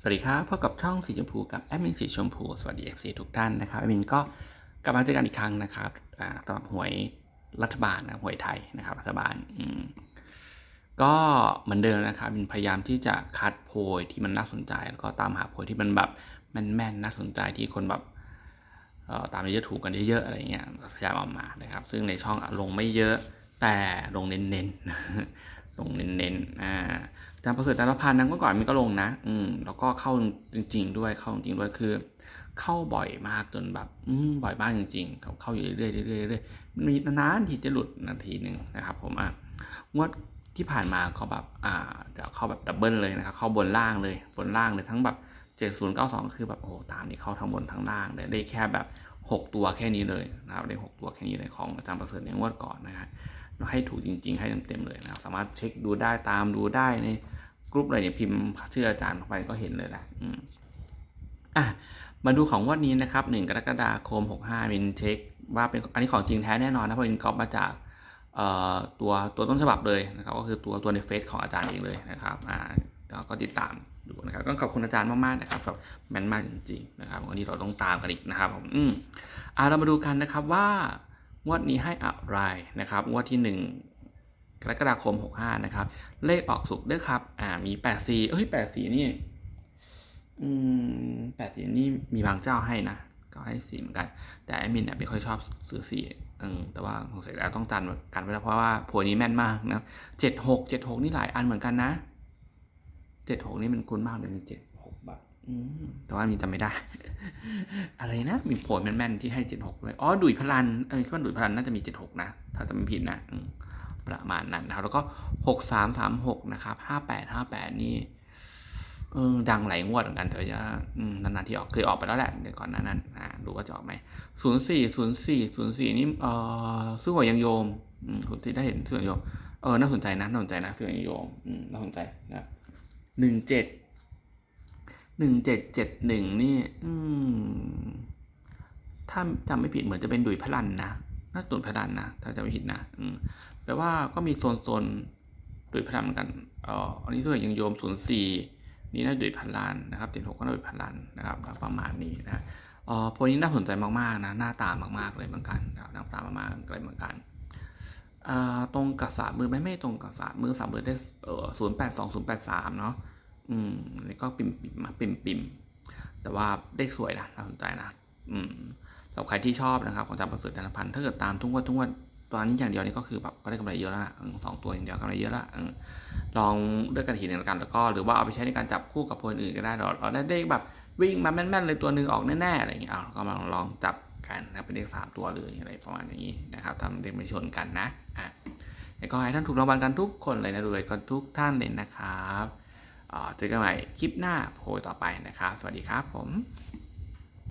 สวัสดีครับพบกับช่องสีชมพูกับแอดมินสีชมพูสวัสดี FC ทุกท่านนะครับแอดมินก็กลับมาเจอกันอีกครั้งนะครับสำหรับหวยรัฐบาลนะหวยไทยนะครับรัฐบาลอืก็เหมือนเดิมนะครับแอมินพยายามที่จะคัดโพยที่มันน่าสนใจ แล้วก็ตามหาโพยที่มันแบบแม่นๆน่าสนใจที่คนแบบตามเยอะๆถูกกันเยอะๆอะไรเงี้ยพยายามเอามานะครับ ซึ่งในช่องลงไม่เยอะแต่ลงเน้นๆ ลงเน้นๆอ่าอาจารย์ประเสริฐดารพันธ์นั้นเมื่อก่อนมันก็ลงนะ อืม แล้วก็เข้าจริง ๆ ด้วย เข้าจริงๆด้วย คือ เข้าบ่อยมากจนแบบ อืม บ่อยมากจริงๆ เขาเข้าอยู่เรื่อยๆเรื่อยๆเรื่อยๆมีนานๆทีจะหลุดนาทีหนึ่งนะครับ ผม อะ งวดที่ผ่านมาเขาแบบ อ่า เดี๋ยวเข้าแบบดับเบิลเลยนะครับ เข้าบนล่างเลย บนล่างเลยทั้งแบบเจ็ดศูนย์เก้าสองคือแบบโอ้ตามนี่เข้าทั้งบนทั้งล่างเลยได้แค่แบบหกตัวแค่นี้เลยนะครับได้หกตัวแค่นี้เลยของอาจารย์ประเสริฐในงวดก่อนนะฮะ ให้ถูกจริง ๆ ให้เต็มๆเลยนะครับสามารถเช็คดูได้ตามดูได้ในกรุ๊ปอะไรเนี่ยพิมพ์ชื่ออาจารย์เข้าไปก็เห็นเลยแหละอืมอะมาดูของวันนี้นะครับหนึ่งกรกฎาคมหกห้ามินเช็คว่าเป็นอันนี้ของจริงแท้แน่นอนนะเพราะมินก๊อปมาจากเอ่อตัวตัวต้นฉบับเลยนะครับก็คือตัวตัวในเฟซของอาจารย์เองเลยนะครับอ่าก็ติดตามดูนะครับก็ขอบคุณอาจารย์มากๆนะครับแบบแม่นมากจริงๆนะครับวันนี้เราต้องตามกันอีกนะครับผมอืมอ่าเรามาดูกันนะครับว่า งวดนี้ให้อะไรนะครับ งวดที่หนึ่งกรกฎาคม 65 นะครับ เลขออกสุกด้วยครับ อ่า มี 84 เอ้ย 84 นี่ อืม 84 นี่มีบางเจ้าให้นะ ก็ให้สีเหมือนกัน แต่แอดมินเนี่ยไม่ค่อยชอบซื้อสีเออแต่ว่าสงสัยแล้วต้องจันกันไว้แล้วเพราะว่าผล่นี้แม่นมากนะ 76 76 นี่หลายอันเหมือนกันนะ 76 นี่มันคุ้นมากเลยมี76 แต่ว่ามีจำไม่ได้ อะไรนะ มีโผล่แม่นๆที่ให้76ด้วยอ๋อดุยพลันเออคิดว่าดุยพลันน่าจะมี76นะ ถ้าจะไม่ผิดนะประมาณนั้นนะครับ แล้วก็หกสามสามหกนะครับห้าแปดห้าแปดนี่เออดังหลายงวดเหมือนกันแต่ว่านานๆที่ออกเคยออกไปแล้วแหละเดี๋ยวก่อนหนานั้นอ่าดูว่าจะออกไหมศูนย์สี่ศูนย์สี่ศูนย์สี่นี่เออซื้อหัวยังโยมคุณที่ได้เห็นซื้อหวยังโยมเออน่าสนใจนะน่าสนใจนะซื้อหวยังโยมน่าสนใจนะหนึ่งเจ็ด หนึ่งเจ็ดเจ็ดหนึ่งนี่ อืม ถ้าจำไม่ผิดเหมือนจะเป็นดุยพลันนะ น่าจะดุยพลันนะ ถ้าจำไม่ผิดนะ อืมแต่ว่าก็มีโซนโซนดุยพลันเหมือนกันอ่ออันนี้ส่วนยังโยม04นี่น่าดุยพันล้านนะครับ76ก็น่าดุยพันล้านนะครับ ประมาณนี้นะอ่อโพลนี้น่าสนใจมากๆนะ หน้าตามากๆเลยเหมือนกันนะครับหน้าตามากๆเลยเหมือนกันตรงกับสามมือไหม่ไม่ตรงกับสามมือสามมือได้เอ่อ082 083เนาะ อืมนี่ก็ปิ่มปิ่มมาปิ่มปิ่มแต่ว่าเลขสวยนะน่าสนใจนะอืมสำหรับใครที่ชอบนะครับ ของอาจารย์ประเสริฐธนพันธ์ถ้าเกิดตามทุกวันทุกวันตอนนี้อย่างเดียวนี่ก็คือแบบก็ได้กำไรเยอะแล้วสองตัวอย่างเดียวกำไรเยอะละลองเลือกกันทีหนึ่งกันแล้วก็หรือว่าเอาไปใช้ในการจับคู่กับคนอื่นก็ได้เราได้แบบวิ่งมาแม่นๆเลยตัวหนึ่งออกแน่ๆอะไรอย่างเงี้ยเอาก็มาลองจับกันนะเป็นเลขสามตัวเลยอะไรประมาณนี้นะครับทำเลขไม่ชนกันนะอะแล้วก็ให้ท่านถูกรางวัลกันทุกคนเลยนะด้วยกันทุกท่านเลยนะครับ เจอกันใหม่คลิปหน้าโพลต่อไปนะครับ สวัสดีครับผม